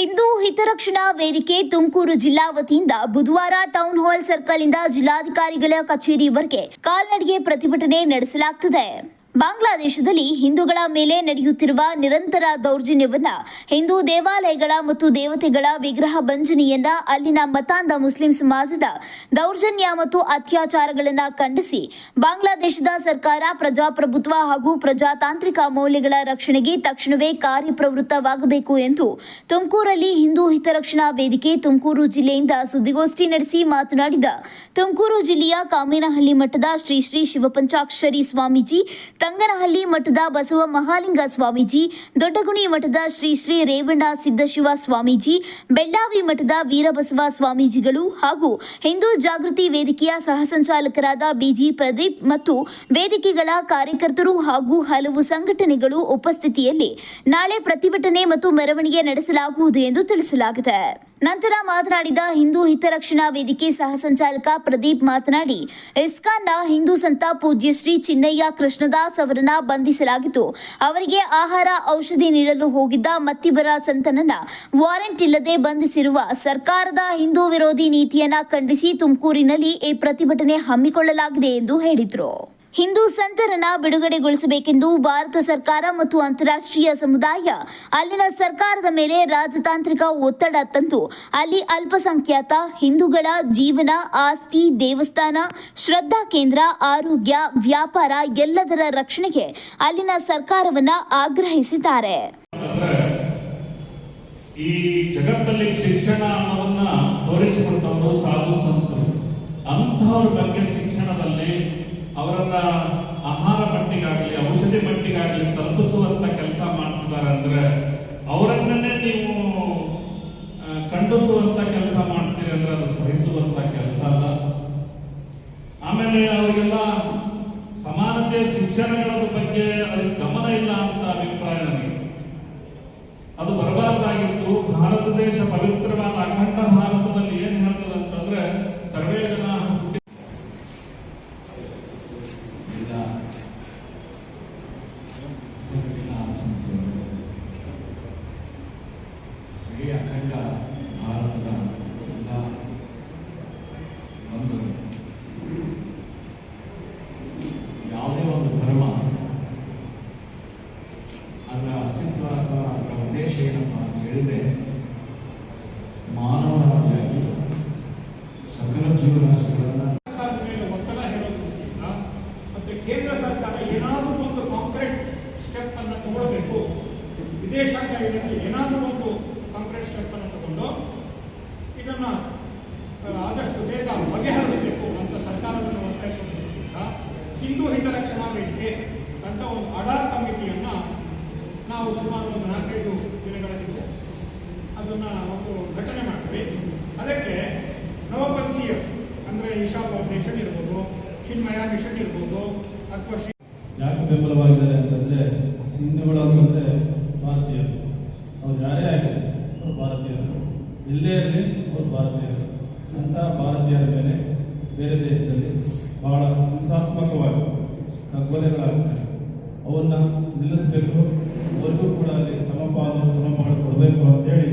ಹಿತರಕ್ಷಣಾ ವೇದಿಕೆ ತುಮಕೂರು ಜಿಲ್ಲಾ ವತಿಯಿಂದ ಬುಧವಾರ ಟೌನ್ ಹಾಲ್ ಸರ್ಕಲ್ ಇಂದ ಜಿಲ್ಲಾಧಿಕಾರಿಗಳ ಕಚೇರಿವರೆಗೆ ಕಾಲ್ನಡಿಗೆ ಪ್ರತಿಭಟನೆ ನಡೆಸಲಾಗುತ್ತದೆ ಬಾಂಗ್ಲಾದೇಶದಲ್ಲಿ ಹಿಂದೂಗಳ ಮೇಲೆ ನಡೆಯುತ್ತಿರುವ ನಿರಂತರ ದೌರ್ಜನ್ಯವನ್ನ ಹಿಂದೂ ದೇವಾಲಯಗಳ ಮತ್ತು ದೇವತೆಗಳ ವಿಗ್ರಹ ಭಂಜನೆಯನ್ನ ಅಲ್ಲಿನ ಮತಾಂಧ ಮುಸ್ಲಿಂ ಸಮಾಜದ ದೌರ್ಜನ್ಯ ಮತ್ತು ಅತ್ಯಾಚಾರಗಳನ್ನ ಖಂಡಿಸಿ ಬಾಂಗ್ಲಾದೇಶದ ಸರ್ಕಾರ ಪ್ರಜಾಪ್ರಭುತ್ವ ಹಾಗೂ ಪ್ರಜಾತಾಂತ್ರಿಕ ಮೌಲ್ಯಗಳ ರಕ್ಷಣೆಗೆ ತಕ್ಷಣವೇ ಕಾರ್ಯಪ್ರವೃತ್ತವಾಗಬೇಕು ಎಂದು ತುಮಕೂರಲ್ಲಿ ಹಿಂದೂ ಹಿತರಕ್ಷಣಾ ವೇದಿಕೆ ತುಮಕೂರು ಜಿಲ್ಲೆಯಿಂದ ಸುದ್ದಿಗೋಷ್ಠಿ ನಡೆಸಿ ಮಾತನಾಡಿದ ತುಮಕೂರು ಜಿಲ್ಲೆಯ ಕಾಮೇನಹಳ್ಳಿ ಮಠದ ಶ್ರೀ ಶ್ರೀ ಶಿವಪಂಚಾಕ್ಷರಿ ಸ್ವಾಮೀಜಿ ತಂಗನಹಳ್ಳಿ ಮಠದ ಬಸವ ಮಹಾಲಿಂಗ ಸ್ವಾಮೀಜಿ, ದೊಡ್ಡಗುಣಿ ಮಠದ ಶ್ರೀ ಶ್ರೀ ರೇವಣ್ಣ ಸಿದ್ದಶಿವ ಸ್ವಾಮೀಜಿ, ಬೆಳ್ಳಾವಿ ಮಠದ ವೀರಬಸವ ಸ್ವಾಮೀಜಿಗಳು ಹಾಗೂ ಹಿಂದೂ ಜಾಗೃತಿ ವೇದಿಕೆಯ ಸಹ ಸಂಚಾಲಕರಾದ ಬಿಜಿ ಪ್ರದೀಪ್ ಮತ್ತು ವೇದಿಕೆಗಳ ಕಾರ್ಯಕರ್ತರು ಹಾಗೂ ಹಲವು ಸಂಘಟನೆಗಳು ಉಪಸ್ಥಿತಿಯಲ್ಲಿ ನಾಳೆ ಪ್ರತಿಭಟನೆ ಮತ್ತು ಮೆರವಣಿಗೆ ನಡೆಸಲಾಗುವುದು ಎಂದು ತಿಳಿಸಲಾಗಿದೆ. ನಂತರ ಮಾತನಾಡಿದ ಹಿಂದೂ ಹಿತರಕ್ಷಣಾ ವೇದಿಕೆ ಸಹ ಸಂಚಾಲಕ ಪ್ರದೀಪ್ ಮಾತನಾಡಿ, ಇಸ್ಕಾನ್ನ ಹಿಂದೂ ಸಂತ ಪೂಜ್ಯ ಶ್ರೀ ಚಿನ್ನಯ್ಯ ಕೃಷ್ಣದಾಸ್ ಅವರನ್ನ ಬಂಧಿಸಲಾಗಿದ್ದು ಅವರಿಗೆ ಆಹಾರ, ಔಷಧಿ ನೀಡಲು ಹೋಗಿದ್ದ ಮತ್ತಿಬ್ಬರ ಸಂತನನ್ನ ವಾರೆಂಟ್ ಇಲ್ಲದೆ ಬಂಧಿಸಿರುವ ಸರ್ಕಾರದ ಹಿಂದೂ ವಿರೋಧಿ ನೀತಿಯನ್ನ ಖಂಡಿಸಿ ತುಮಕೂರಿನಲ್ಲಿ ಈ ಪ್ರತಿಭಟನೆ ಹಮ್ಮಿಕೊಳ್ಳಲಾಗಿದೆ ಎಂದು ಹೇಳಿದರು. ಹಿಂದೂ ಸಂತರನ್ನ ಬಿಡುಗಡೆಗೊಳಿಸಬೇಕೆಂದು ಭಾರತ ಸರ್ಕಾರ ಮತ್ತು ಅಂತಾರಾಷ್ಟ್ರೀಯ ಸಮುದಾಯ ಅಲ್ಲಿನ ಸರ್ಕಾರದ ಮೇಲೆ ರಾಜತಾಂತ್ರಿಕ ಒತ್ತಡ ತಂದು, ಅಲ್ಲಿ ಅಲ್ಪಸಂಖ್ಯಾತ ಹಿಂದೂಗಳ ಜೀವನ, ಆಸ್ತಿ, ದೇವಸ್ಥಾನ, ಶ್ರದ್ಧಾ ಕೇಂದ್ರ, ಆರೋಗ್ಯ, ವ್ಯಾಪಾರ ಎಲ್ಲದರ ರಕ್ಷಣೆಗೆ ಅಲ್ಲಿನ ಸರ್ಕಾರವನ್ನ ಆಗ್ರಹಿಸಿದ್ದಾರೆ. ಈ ಜಗತ್ತಲ್ಲಿ ಶಿಕ್ಷಣ ತೋರಿಸಿಕೊಡ್ತವರು ಸಾಧು ಸಂತರು. ಬಗ್ಗೆ ಶಿಕ್ಷಣದಲ್ಲಿ ಅವರನ್ನ ಆಹಾರ ಮಟ್ಟಿಗಾಗಲಿ ಔಷಧಿ ಮಟ್ಟಿಗಾಗಲಿ ತಲುಪಿಸುವಂತ ಕೆಲಸ ಮಾಡ್ತಿದ್ದಾರೆ ಅಂದ್ರೆ ಅವರನ್ನೇ ನೀವು ಕಂಡಿಸುವಂತ ಕೆಲಸ ಮಾಡ್ತೀರಿ ಅಂದ್ರೆ ಅದು ಸಹಿಸುವಂತ ಕೆಲಸ ಅಲ್ಲ. ಆಮೇಲೆ ಅವರಿಗೆಲ್ಲ ಸಮಾನತೆ ಶಿಕ್ಷಣಗಳ ಬಗ್ಗೆ ಅದಕ್ಕೆ ಗಮನ ಇಲ್ಲ ಅಂತ ಅಭಿಪ್ರಾಯ ನನಗೆ. ಅದು ಬರಬಾರದಾಗಿತ್ತು. ಭಾರತ ದೇಶ ಪವಿತ್ರವಾದ ಅಖಂಡ ಕೇಂದ್ರ ಸರ್ಕಾರ ಏನಾದರೂ ಒಂದು ಕಾಂಕ್ರೀಟ್ ಸ್ಟೆಪ್ ಅನ್ನು ತಗೊಳ್ಬೇಕು, ವಿದೇಶಾಂಗ ಇಲಾಖೆ ಏನಾದರೂ ಒಂದು ಕಾಂಕ್ರೀಟ್ ಸ್ಟೆಪ್ ಅನ್ನು ತಗೊಂಡು ಇದನ್ನ ಆದಷ್ಟು ಬೇಗ ಬಗೆಹರಿಸಬೇಕು ಅಂತ ಸರ್ಕಾರವನ್ನು ಒತ್ತಾಯಿಸೋದ್ರಿಂದ ಹಿಂದೂ ಹಿತರಕ್ಷಣಾ ವೇದಿಕೆ ಅಂತ ಒಂದು ಅಡಾರ್ ಕಮಿಟಿಯನ್ನ ನಾವು ಸುಮಾರು ಒಂದು ನಾಲ್ಕೈದು ದಿನಗಳ ಹಿಂದೆ ಅದನ್ನ ಒಂದು ಘಟನೆ ಮಾಡ್ತೀವಿ. ಅದಕ್ಕೆ ನವಪಂಥೀಯ ಅಂದ್ರೆ ಇಶಾ ಫೌಂಡೇಶನ್ ಇರ್ಬೋದು, ಚಿನ್ಮಯ ಮಿಷನ್ ಇರ್ಬೋದು ಯಾಕೆ ಬೆಂಬಲವಾಗಿದ್ದಾರೆ ಅಂತಂದ್ರೆ ಹಿಂದೂಗಳು ಅಂತಂದ್ರೆ ಭಾರತೀಯರು. ಅವ್ರು ಯಾರೇ ಆಗಲಿ ಅವ್ರು ಭಾರತೀಯರು. ಎಲ್ಲೇ ಇರಲಿ ಅವ್ರು ಭಾರತೀಯರು. ಅಂತ ಭಾರತೀಯರ ಮೇಲೆ ಬೇರೆ ದೇಶದಲ್ಲಿ ಬಹಳ ಹಿಂಸಾತ್ಮಕವಾಗಿ ಕಗ್ಗೊಲೆಗಳಾಗ್ತವೆ. ಅವನ್ನ ನಿಲ್ಲಿಸಬೇಕು. ಅವ್ರಿಗೂ ಕೂಡ ಅಲ್ಲಿ ಸಮಪಾಲು ಸಮಪಾಲು ಕೊಡಬೇಕು ಅಂತೇಳಿ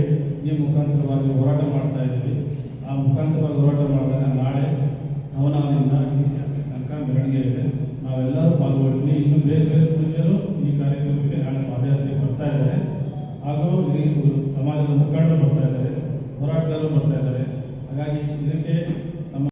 ಈ ಮುಖಾಂತರವಾಗಿ ಹೋರಾಟ ಮಾಡ್ತಾ ಇದ್ದೀವಿ. ಆ ಮುಖಾಂತರವಾಗಿ ಹೋರಾಟ ಮಾಡಿದಾಗ ಸಮಾಜದ ಮುಖಂಡರು ಬರ್ತಾ ಇದ್ದಾರೆ ಹೋರಾಟಗಾರರು ಬರ್ತಾ ಇದ್ದಾರೆ. ಹಾಗಾಗಿ ಇದಕ್ಕೆ ನಮ್ಮ